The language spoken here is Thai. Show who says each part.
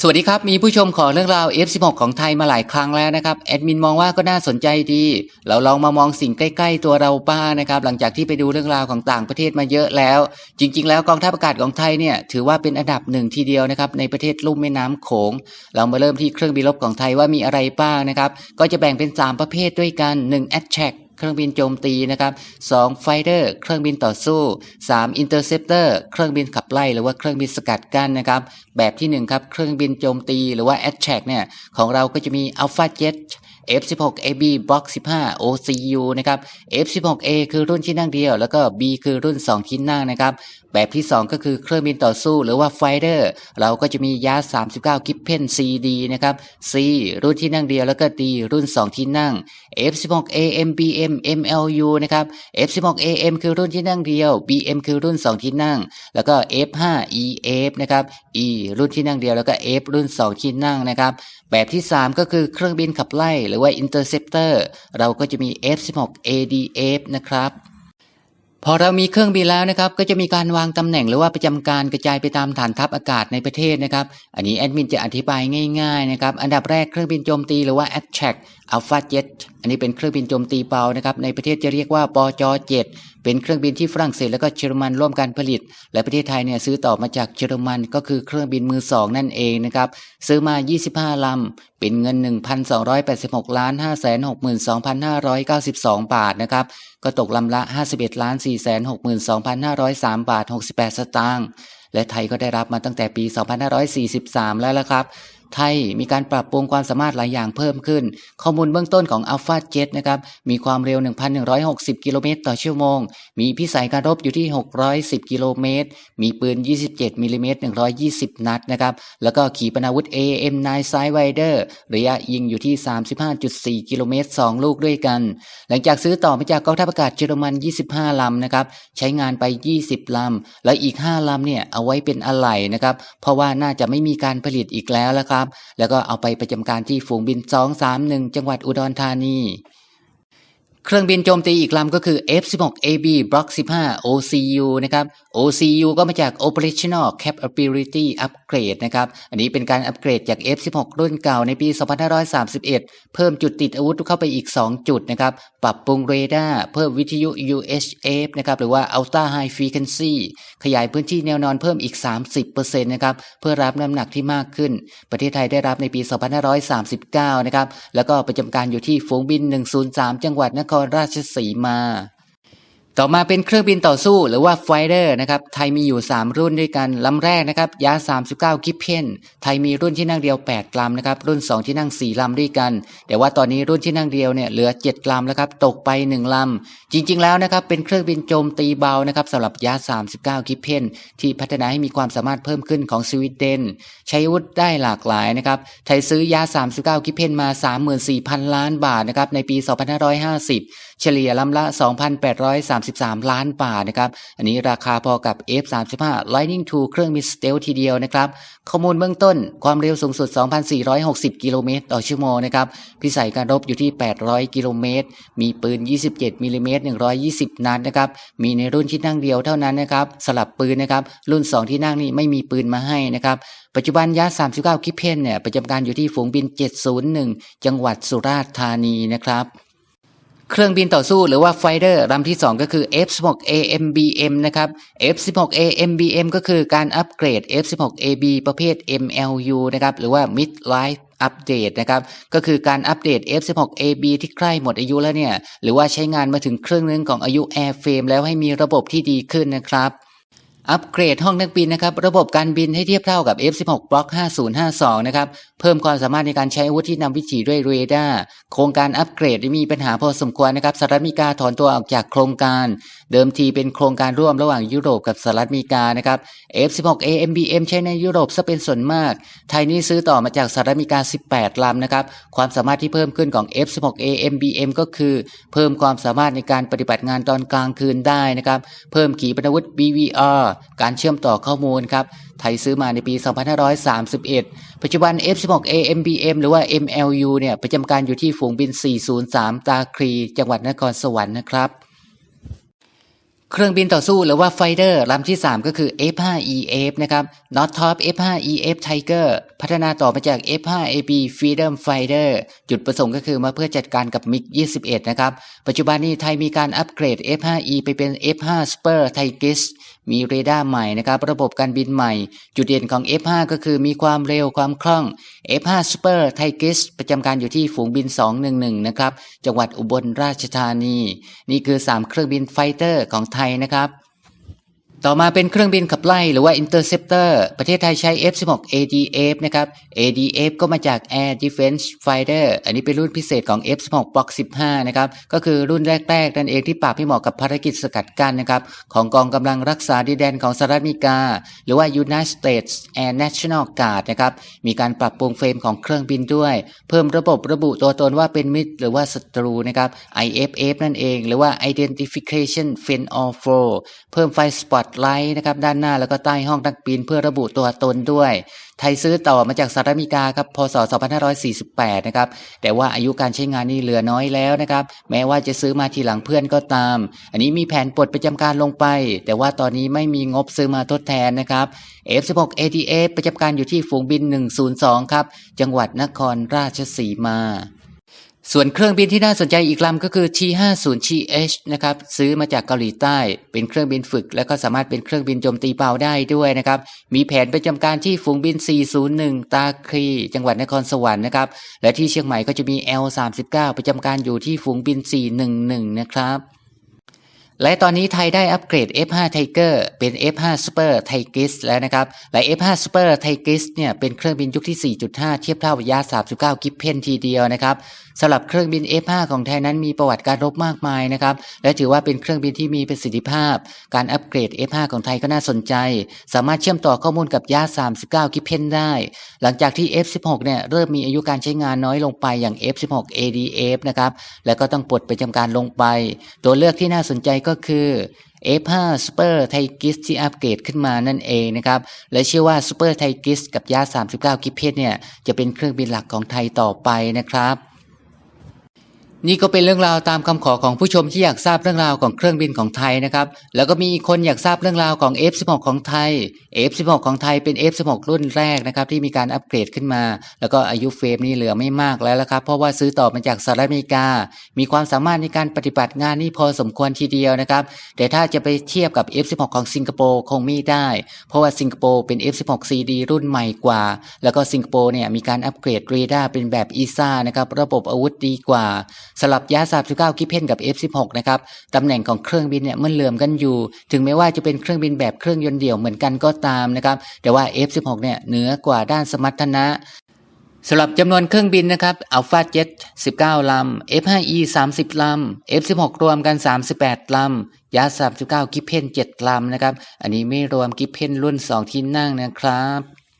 Speaker 1: สวัสดีครับ มีผู้ชมขอเรื่องราว F16 ของไทยมาหลายครั้งแล้วนะครับ แอดมินมองว่าก็น่าสนใจดี เราลองมามองสิ่งใกล้ ๆ ตัวเราบ้างนะครับ หลังจากที่ไปดูเรื่องราวของต่างประเทศมาเยอะแล้ว จริง ๆ แล้วกองทัพอากาศของไทยเนี่ยถือว่าเป็นอันดับหนึ่งทีเดียวนะครับในประเทศลุ่มแม่น้ำโขง เรามาเริ่มที่เครื่องบินรบของไทยว่ามีอะไรบ้างนะครับ ก็จะแบ่งเป็น 3 ประเภทด้วยกัน1 Attack เครื่องบินโจมตีนะครับ2ไฟเดอร์เครื่องบินต่อสู้3อินเตอร์เซปเตอร์เครื่องบินขับไล่หรือว่าเครื่องบินสกัดกั้นนะครับแบบที่1ครับเครื่องบินโจมตีหรือว่าแอ t แทกเนี่ยของเราก็จะมีอัลฟาเจ็ต F16AB Block 15 OCU นะครับ F16A คือรุ่นที่นั่งเดียว แล้วก็ B คือรุ่น 2 ที่นั่งนะครับแบบที่ 2 ก็คือเครื่องบินต่อสู้หรือว่า Fighter เราก็จะมียา 39 กิปเพน CD นะครับ C รุ่นที่นั่งเดียวแล้วก็ D รุ่น 2 ที่นั่ง F16AM BM MLU นะครับ F16AM คือรุ่นที่นั่งเดียว BM คือรุ่น 2 ที่นั่ง แล้วก็ F5EF นะครับ E รุ่นที่นั่งเดียวแล้วก็ F รุ่น 2 ที่นั่งนะครับแบบที่ 3 ก็คือเครื่องบินขับไล่หรือว่า Interceptor เราก็จะมี F16ADF นะครับ พอเรามีเครื่องบินแล้วนะครับก็จะมีการวางตำแหน่งหรือว่าประจำการกระจายไปตามฐานทัพอากาศในประเทศนะครับ อันนี้แอดมินจะอธิบายง่ายๆนะครับ อันดับแรกเครื่องบินโจมตีหรือว่า Attack Alpha Jet อันนี้เป็นเครื่องบินโจมตีเบานะครับในประเทศจะเรียกว่าปจ7เป็นเครื่องบินที่ฝรั่งเศสและก็เยอรมันร่วมกันผลิต และประเทศไทยเนี่ยซื้อต่อมาจากเยอรมันก็คือเครื่องบินมือสองนั่นเองนะครับซื้อมา 25 ลำ เป็นเงิน 1,286ล้าน562,592 บาทนะครับก็ตกลำละ 51ล้าน462,503บาท68 สตางค์และไทยก็ได้รับมาตั้งแต่ปี 2543 แล้วละครับ ไทยมีการปรับปรุงความสามารถหลายอย่างเพิ่มขึ้น ข้อมูลเบื้องต้นของ Alpha Jet นะครับมีความเร็ว 1,160 กิโลเมตรต่อชั่วโมง มีพิสัยการรบอยู่ที่ 610 กิโลเมตร มีปืน 27มิลลิเมตร120 นัดนะครับแล้วก็ขีปนาวุธ AM9 Sidewinder ระยะยิงอยู่ที่ 35.4 กิโลเมตร 2 ลูกด้วยกัน หลังจากซื้อต่อมาจากกองทัพอากาศเยอรมัน 25 ลำนะครับใช้งานไป 20 ลำ แล้วอีก 5 ลำเนี่ยเอาไว้เป็นอะไหล่นะครับเพราะว่าน่าจะไม่มีการผลิตอีกแล้วละครับแล้วก็เอาไปประจำการที่ฝูงบิน 231 จังหวัดอุดรธานี เครื่องบินโจมตีอีกลำก็คือ F16AB Block 15 OCU นะครับ OCU ก็มาจาก Operational Capability Upgrade นะครับ อันนี้เป็นการอัปเกรดจาก F16 รุ่นเก่าในปี 2531 เพิ่มจุดติดอาวุธเข้าไปอีก 2 จุดนะครับ ปรับปรุงเรดาร์ เพิ่มวิทยุ UHF นะครับ หรือว่า Ultra High Frequency ขยายพื้นที่แนวนอนเพิ่มอีก 30%นะครับ เพื่อรับน้ำหนักที่มากขึ้น ประเทศไทยได้รับในปี 2539 นะครับ แล้วก็ประจำการอยู่ที่ฝูงบิน 103 จังหวัดนครราชสีมา ต่อมาเป็นเครื่องบินต่อสู้หรือว่าไฟเดอร์นะครับ ไทยมีอยู่ 3 รุ่นด้วยกันลำแรกนะครับยา 39 กิปเพนไทยมีรุ่นที่นั่งเดียว8ลำนะครับ รุ่น 2 ที่นั่ง 4 ลำด้วยกัน แต่ว่าตอนนี้รุ่นที่นั่งเดียวเนี่ยเหลือ7ลำแล้วครับตกไป 1 ลำ จริง ๆ แล้วนะครับเป็นเครื่องบินโจมตีเบานะครับสำหรับยา 39 กิปเพนที่พัฒนาให้มีความสามารถเพิ่มขึ้นของสวีเดน ใช้อาวุธได้หลากหลายนะครับไทยซื้อยา 39 กิปเพนมา 34,000 ล้านบาทนะครับในปี 2550 เฉลี่ยลำละ 2,833 ล้านบาทนะครับ อันนี้ราคาพอกับ F35 Lightning II เครื่องบิสเตลทีเดียวนะครับ ข้อมูลเบื้องต้นความเร็วสูงสุด 2,460 กิโลเมตรต่อชั่วโมงนะครับ พิสัยการรบอยู่ที่ 800 กิโลเมตร มีปืน 27มิลลิเมตร120 นัดนะครับ มีในรุ่นที่นั่งเดียวเท่านั้นนะครับ สลับปืนนะครับ รุ่น 2 ที่นั่งนี่ไม่มีปืนมาให้นะครับปัจจุบันยา39กิเพนเนี่ยประจำการอยู่ที่ฝูงบิน 701 จังหวัดสุราษฎร์ธานีนะครับ เครื่องบินต่อสู้หรือว่าไฟเดอร์ลำที่ 2 ก็คือ F16AMBM นะครับ F16AMBM ก็คือการอัปเกรด F16AB ประเภท MLU นะครับ หรือว่า Mid Life Update นะครับ ก็คือการอัปเดต F16AB ที่ใกล้หมดอายุแล้วเนี่ย หรือว่าใช้งานมาถึงครึ่งนึงของอายุ Airframe แล้วให้มีระบบที่ดีขึ้นนะครับ อัปเกรดห้องนักบินนะครับ ระบบการบินให้เทียบเท่ากับ F16 Block 5052 นะครับ เพิ่มความสามารถในการใช้อาวุธที่นำวิถีด้วยเรดาร์ โครงการอัปเกรดมีปัญหาพอสมควรนะครับสหรัฐอเมริกาถอนตัวออกจากโครงการ เดิมทีเป็นโครงการร่วมระหว่างยุโรปกับสหรัฐอเมริกานะครับ F16 AMBM ใช้ในยุโรปซะเป็นส่วนมาก ไทยนี่ซื้อต่อมาจากสหรัฐอเมริกา 18 ลำนะครับ ความสามารถที่เพิ่มขึ้นของ F16 AMBM ก็คือ เพิ่มความสามารถในการปฏิบัติงานตอนกลางคืนได้นะครับ เพิ่มขีปนาวุธ BVR การเชื่อมต่อข้อมูลครับ ไทยซื้อมาในปี 2531 ปัจจุบัน F16 AMBM หรือว่า MLU เนี่ยประจำการอยู่ที่ฝูงบิน 403 ตาครี จังหวัดนครสวรรค์นะครับ เครื่องบินต่อสู้หรือว่าไฟเดอร์ลำที่ 3 ก็คือ F5EF นะครับ Northrop F5EF Tiger พัฒนาต่อมาจาก F5AB Freedom Fighter จุดประสงค์ก็คือมาเพื่อจัดการกับ MiG-21 นะครับ ปัจจุบันนี้ไทยมีการอัปเกรด F5E ไปเป็น F5 Super Tigris มีเรดาร์ใหม่นะครับระบบการบินใหม่ จุดเด่นของ F5 ก็คือมีความเร็วความคล่อง F5 Super Tigris ประจำการอยู่ที่ฝูงบิน 211 นะครับ จังหวัดอุบลราชธานี นี่คือ 3 เครื่องบินไฟเตอร์ของไทยนะครับ ต่อมาเป็นเครื่องบินขับไล่หรือว่า Interceptor ประเทศไทยใช้ F16 ADF นะครับ ADF ก็มาจาก Air Defense Fighter อันนี้เป็นรุ่นพิเศษของ F16 Block 15 นะครับ ก็คือรุ่นแรกๆ นั่นเองที่ปราบให้เหมาะกับภารกิจสกัดกั้นนะครับ ของกองกำลังรักษาดินแดนของสหรัฐอเมริกา หรือว่า United States Air National Guard นะครับ มีการปรับปรุงเฟรมของเครื่องบินด้วย เพิ่มระบบระบุตัวตนว่าเป็นมิตร หรือว่าศัตรูนะครับ IFF นั่นเอง หรือว่า Identification Fin or Foe เพิ่มไฟสปอตไลท์นะครับด้านหน้าแล้วก็ใต้ห้องนักบินเพื่อระบุตัวตนด้วย ไทยซื้อต่อมาจากสหรัฐอเมริกาครับพศ 2548 นะครับแต่ว่าอายุการใช้งานนี่เหลือน้อยแล้วนะครับแม้ว่าจะซื้อมาทีหลังเพื่อนก็ตาม อันนี้มีแผนปลดประจำการลงไป แต่ว่าตอนนี้ไม่มีงบซื้อมาทดแทนนะครับ F16 ATF ประจำการอยู่ที่ฝูงบิน 102 ครับจังหวัดนครราชสีมา ส่วนเครื่องบินที่น่าสนใจอีกลำก็คือ T50CH นะครับซื้อมาจากเกาหลีใต้ เป็นเครื่องบินฝึก และก็สามารถเป็นเครื่องบินโจมตีเบาได้ด้วยนะครับมีแผนประจำการที่ฝูงบิน 401 ตาครีจังหวัดนครสวรรค์นะครับและที่เชียงใหม่ก็จะมี L39 ประจำการอยู่ที่ฝูงบิน 411 นะครับและตอนนี้ไทยได้อัปเกรด F5 Tiger เป็น F5 Super Tigris แล้วนะครับ และ F5 Super Tigris เนี่ยเป็นเครื่องบินยุคที่ 4.5 เทียบเท่ากับยา39 กิฟเพนทีเดียวนะครับ สำหรับเครื่องบิน F5 ของไทยนั้นมีประวัติการรบมากมายนะครับ และถือว่าเป็นเครื่องบินที่มีประสิทธิภาพ การอัปเกรด F5 ของไทยก็น่าสนใจ สามารถเชื่อมต่อข้อมูลกับยา 39 กิเพนได้ หลังจากที่ F16 เนี่ยเริ่มมีอายุการใช้งานน้อยลงไปอย่าง F16 ADF นะครับ แล้วก็ต้องปลดประจำการลงไป ตัวเลือกที่น่าสนใจก็คือ F5 Super Tigris ที่อัปเกรดขึ้นมานั่นเองนะครับ และเชื่อว่า Super Tigris กับยา 39 กิเพนเนี่ยจะเป็นเครื่องบินหลักของไทยต่อไปนะครับ นี่ก็เป็นเรื่องราวตามคำขอของผู้ชมที่อยากทราบเรื่องราวของเครื่องบินของไทยนะครับ แล้วก็มีอีกคนอยากทราบเรื่องราวของ F16 ของไทย F16 ของไทยเป็น F16 รุ่นแรกนะครับที่มีการอัปเกรดขึ้นมา แล้วก็อายุเฟรมนี่เหลือไม่มากแล้วละครับ เพราะว่าซื้อต่อมาจากสหรัฐอเมริกา มีความสามารถในการปฏิบัติงานนี่พอสมควรทีเดียวนะครับ แต่ถ้าจะไปเทียบกับ F16 ของสิงคโปร์คงไม่ได้ เพราะว่าสิงคโปร์เป็น F16 CD รุ่นใหม่กว่า แล้วก็สิงคโปร์เนี่ยมีการอัปเกรดเรดาร์เป็นแบบอีซ่านะครับระบบอาวุธดีกว่า สลับยา39กิเพนกับ F16 นะครับตำแหน่งของเครื่องบินเนี่ยมันเหลื่อมกันอยู่ ถึงแม้ว่าจะเป็นเครื่องบินแบบเครื่องยนต์เดี่ยวเหมือนกันก็ตามนะครับแต่ว่า F16 เนี่ยเหนือกว่าด้านสมรรถนะสำหรับจำนวนเครื่องบินนะครับ Alpha Jet 19 ลำ F5E 30 ลำ F16 รวมกัน 38 ลำ ยา39กิเพน7 ลำนะครับ อันนี้ไม่รวมกิเพนรุ่น 2 ที่นั่งนะครับ